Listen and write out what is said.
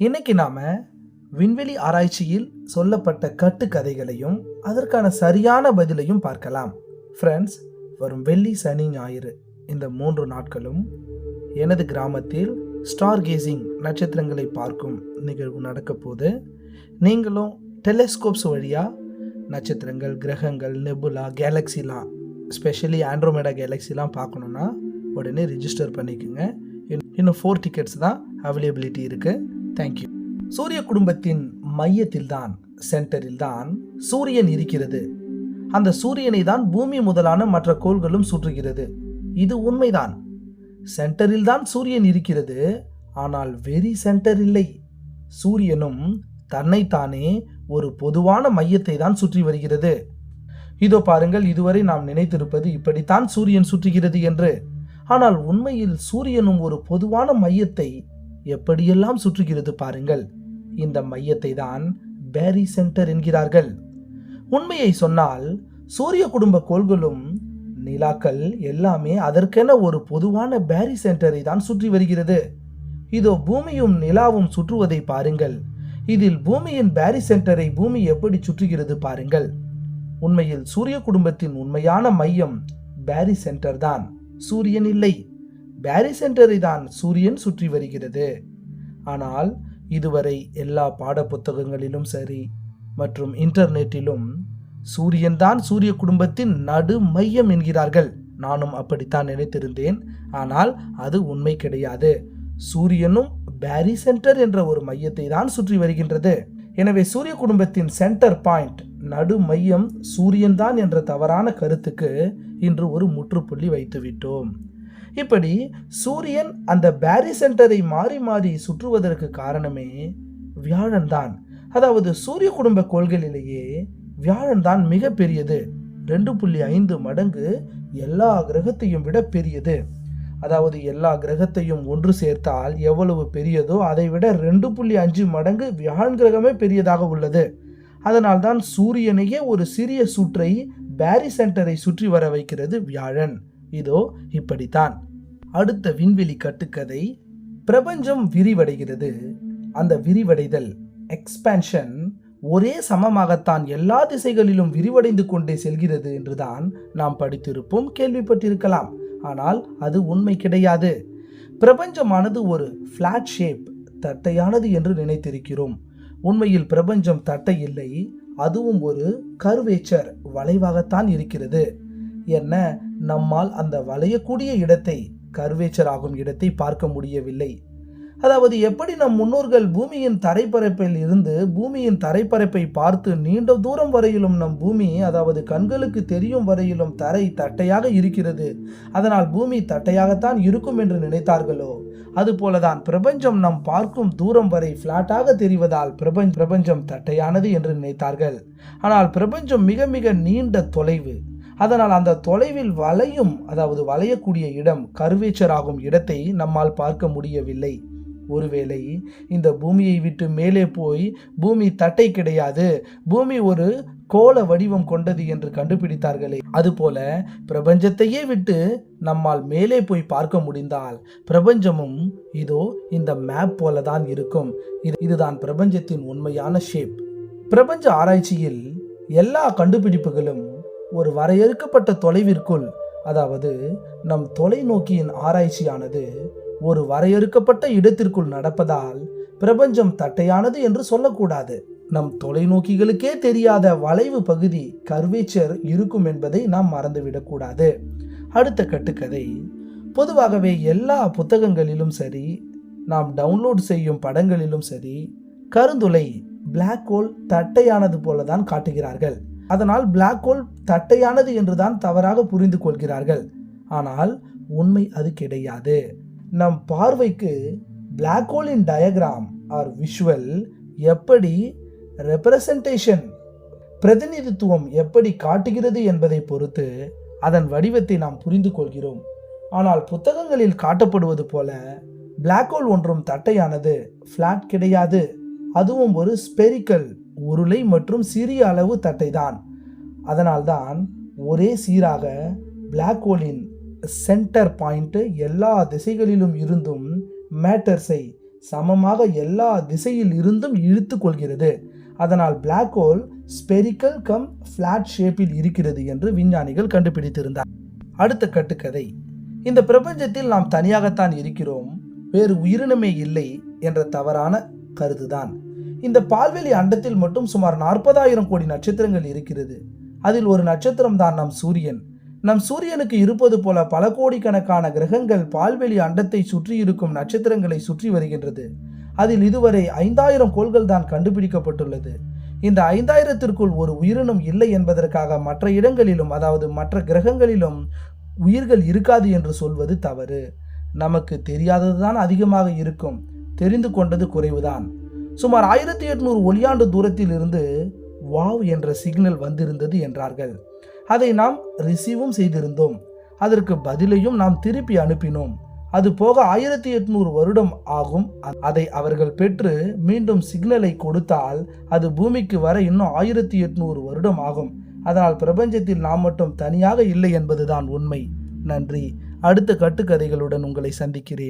இன்னைக்கு நாம விண்வெளி ஆராய்ச்சியில் சொல்லப்பட்ட கட்டுக்கதைகளையும் அதற்கான சரியான பதிலையும் பார்க்கலாம். ஃப்ரெண்ட்ஸ் வரும் வெள்ளி சனி ஞாயிறு இந்த மூன்று நாட்களும் எனது கிராமத்தில் ஸ்டார் கேசிங் நட்சத்திரங்களை பார்க்கும் நிகழ்வு நடக்கப்போது போது நீங்களும் டெலிஸ்கோப்ஸ் வழியாக நட்சத்திரங்கள் கிரகங்கள் நெபுலா கேலக்ஸிலாம் ஸ்பெஷலி ஆண்ட்ரோமேடா கேலக்ஸிலாம் பார்க்கணுன்னா உடனே ரிஜிஸ்டர் பண்ணிக்கோங்க. இன்னும் ஃபோர் டிக்கெட்ஸ் தான் அவைலபிலிட்டி இருக்குது தேங்க்யூ சூரிய குடும்பத்தின் மையத்தில் தான் சென்டரில் தான் சூரியன் இருக்கிறது. அந்த சூரியனை தான் பூமி முதலான மற்ற கோள்களும் சுற்றுகிறது. இது உண்மைதான். சென்டரில் தான் சூரியன் இருக்கிறது ஆனால் வெரி சென்டர் இல்லை சூரியனும் தன்னைத்தானே ஒரு பொதுவான மையத்தை தான் சுற்றி வருகிறது. இதோ பாருங்கள் இதுவரை நாம் நினைத்திருப்பது இப்படித்தான் சூரியன் சுற்றுகிறது என்று. ஆனால் உண்மையில் சூரியனும் ஒரு பொதுவான மையத்தை எப்படியெல்லாம் சுற்றுகிறது பாருங்கள். இந்த மையத்தை தான் பேரி சென்டர் என்கிறார்கள். உண்மையை சொன்னால் சூரிய குடும்ப கோள்களும் நிலாக்கள் எல்லாமே அதற்கென ஒரு பொதுவான பேரி சென்டரை தான் சுற்றி வருகிறது. இதோ பூமியும் நிலாவும் சுற்றுவதை பாருங்கள். இதில் பூமியின் பேரி சென்டரை பூமி எப்படி சுற்றுகிறது பாருங்கள். உண்மையில் சூரிய குடும்பத்தின் உண்மையான மையம் பேரி சென்டர் தான் சூரியன் இல்லை. பேரி சென்டரை தான் சூரியன் சுற்றி வருகிறது. ஆனால் இதுவரை எல்லா பாடப்புத்தகங்களிலும் சரி மற்றும் இன்டர்நெட்டிலும் சூரியன்தான் சூரிய குடும்பத்தின் நடு மையம் என்கிறார்கள். நானும் அப்படித்தான் நினைத்திருந்தேன். ஆனால் அது உண்மை கிடையாது. சூரியனும் பேரி சென்டர் என்ற ஒரு மையத்தை தான் சுற்றி வருகின்றது. எனவே சூரிய குடும்பத்தின் சென்டர் பாயிண்ட் நடு மையம் சூரியன்தான் என்ற தவறான கருத்துக்கு இன்று ஒரு முற்றுப்புள்ளி வைத்துவிட்டோம். இப்படி சூரியன் அந்த பேரி சென்டரை மாறி மாறி சுற்றுவதற்கு காரணமே வியாழன் தான் அதாவது சூரிய குடும்ப கோள்களிலேயே வியாழன் தான் மிக பெரியது ரெண்டு புள்ளி ஐந்து மடங்கு எல்லா கிரகத்தையும் விட பெரியது. அதாவது எல்லா கிரகத்தையும் ஒன்று சேர்த்தால் எவ்வளவு பெரியதோ அதை விட ரெண்டு புள்ளி அஞ்சு மடங்கு வியாழன் கிரகமே பெரியதாக உள்ளது. அதனால்தான் சூரியனையே ஒரு சிறிய சுற்றை பேரி சென்டரை சுற்றி வர வைக்கிறது வியாழன். இதோ இப்படித்தான். அடுத்த விண்வெளி கட்டுக்கதை பிரபஞ்சம் விரிவடைகிறது. அந்த விரிவடைதல் எக்ஸ்பேன்ஷன் ஒரே சமமாகத்தான் எல்லா திசைகளிலும் விரிவடைந்து கொண்டே செல்கிறது என்றுதான் நாம் படித்திருப்போம் கேள்விப்பட்டிருக்கலாம். ஆனால் அது உண்மை கிடையாது. பிரபஞ்சமானது ஒரு ஃப்ளாட் ஷேப் தட்டையானது என்று நினைத்திருக்கிறோம். உண்மையில் பிரபஞ்சம் தட்டை இல்லை அதுவும் ஒரு கர்வேச்சர் வளைவாகத்தான் இருக்கிறது. என்ன? நம்மால் அந்த வளையக்கூடிய இடத்தை கர்வேச்சர் ஆகும் இடத்தை பார்க்க முடியவில்லை. அதாவது எப்படி நம் முன்னோர்கள் பூமியின் தரைப்பரப்பில் இருந்து பூமியின் தரைப்பரப்பை பார்த்து நீண்ட தூரம் வரையிலும் நம் பூமி அதாவது கண்களுக்கு தெரியும் வரையிலும் தரை தட்டையாக இருக்கிறது. அதனால் பூமி தட்டையாகத்தான் இருக்கும் என்று நினைத்தார்களோ? அதுபோலதான் பிரபஞ்சம் நம் பார்க்கும் தூரம் வரை ஃப்ளாட்டாக தெரிவதால் பிரபஞ்ச பிரபஞ்சம் தட்டையானது என்று நினைத்தார்கள். ஆனால் பிரபஞ்சம் மிக மிக நீண்ட தொலைவு. அதனால் அந்த தொலைவில் வளையும் அதாவது வளையக்கூடிய இடம் கருவேச்சராகும் இடத்தை நம்மால் பார்க்க முடியவில்லை. ஒருவேளை இந்த பூமியை விட்டு மேலே போய் பூமி தட்டை கிடையாது. பூமி ஒரு கோள வடிவம் கொண்டது என்று கண்டுபிடித்தார்களே. அதுபோல பிரபஞ்சத்தையே விட்டு நம்மால் மேலே போய் பார்க்க முடிந்தால் பிரபஞ்சமும் இதோ இந்த மேப் போல தான் இருக்கும். இது இதுதான் பிரபஞ்சத்தின் உண்மையான ஷேப் பிரபஞ்ச ஆராய்ச்சியில் எல்லா கண்டுபிடிப்புகளும் ஒரு வரையறுக்கப்பட்ட தொலைவிற்குள் அதாவது நம் தொலைநோக்கியின் ஆராய்ச்சியானது ஒரு வரையறுக்கப்பட்ட இடத்திற்குள் நடப்பதால் பிரபஞ்சம் தட்டையானது என்று சொல்லக்கூடாது. நம் தொலைநோக்கிகளுக்கே தெரியாத வளைவு பகுதி கர்வேச்சர் இருக்கும் என்பதை நாம் மறந்துவிடக்கூடாது. அடுத்த கட்டுக்கதை. பொதுவாகவே எல்லா புத்தகங்களிலும் சரி நாம் டவுன்லோட் செய்யும் படங்களிலும் சரி கருந்துளை பிளாக் ஹோல் தட்டையானது போல தான் காட்டுகிறார்கள். அதனால் பிளாக் ஹோல் தட்டையானது என்றுதான் தவறாக புரிந்து கொள்கிறார்கள். ஆனால் உண்மை அது கிடையாது. நம் பார்வைக்கு பிளாக் ஹோலின் டயக்ராம் ஆர் விஷுவல் எப்படி ரெப்ரசன்டேஷன் பிரதிநிதித்துவம் எப்படி காட்டுகிறது என்பதை பொறுத்து அதன் வடிவத்தை நாம் புரிந்து கொள்கிறோம். ஆனால் புத்தகங்களில் காட்டப்படுவது போல பிளாக் ஹோல் ஒன்றும் தட்டையானது ஃப்ளாட் கிடையாது. அதுவும் ஒரு ஸ்பெரிக்கல் உருளை மற்றும் சிறிய அளவு தட்டை தான் அதனால்தான் ஒரே சீராக பிளாக் ஹோலின் சென்டர் பாயிண்ட்டு எல்லா திசைகளிலும் இருந்தும் மேட்டர்ஸை சமமாக எல்லா திசையில் இருந்தும் இழுத்து கொள்கிறது. அதனால் black hole spherical cum flat ஷேப்பில் இருக்கிறது என்று விஞ்ஞானிகள் கண்டுபிடித்திருந்தார். அடுத்த கட்டுக்கதை. இந்த பிரபஞ்சத்தில் நாம் தனியாகத்தான் இருக்கிறோம். வேறு உயிரினமே இல்லை என்ற தவறான கருதுதான் இந்த பால்வெளி அண்டத்தில் மட்டும் சுமார் நாற்பதாயிரம் கோடி நட்சத்திரங்கள் இருக்கிறது. அதில் ஒரு நட்சத்திரம் தான் நம் சூரியன். நம் சூரியனுக்கு இருப்பது போல பல கோடிக்கணக்கான கிரகங்கள் பால்வெளி அண்டத்தை சுற்றி இருக்கும் நட்சத்திரங்களை சுற்றி வருகின்றது. அதில் இதுவரை ஐந்தாயிரம் கோள்கள் தான் கண்டுபிடிக்கப்பட்டுள்ளது. இந்த ஐந்தாயிரத்திற்குள் ஒரு உயிரினம் இல்லை என்பதற்காக மற்ற இடங்களிலும் அதாவது மற்ற கிரகங்களிலும் உயிர்கள் இருக்காது என்று சொல்வது தவறு. நமக்கு தெரியாததுதான் அதிகமாக இருக்கும். தெரிந்து கொண்டது குறைவுதான். சுமார் ஆயிரத்தி எட்நூறு ஒளியாண்டு தூரத்தில் இருந்து வாவ் என்ற சிக்னல் வந்திருந்தது என்றார்கள். அதை நாம் ரிசீவும் செய்திருந்தோம். அதற்கு பதிலையும் நாம் திருப்பி அனுப்பினோம். அது போக ஆயிரத்தி எட்நூறு வருடம் ஆகும். அதை அவர்கள் பெற்று மீண்டும் சிக்னலை கொடுத்தால் அது பூமிக்கு வர இன்னும் ஆயிரத்தி எட்நூறு வருடம் ஆகும். அதனால் பிரபஞ்சத்தில் நாம் மட்டும் தனியாக இல்லை என்பதுதான் உண்மை. நன்றி. அடுத்த கட்டுக்கதைகளுடன் உங்களை சந்திக்கிறேன்.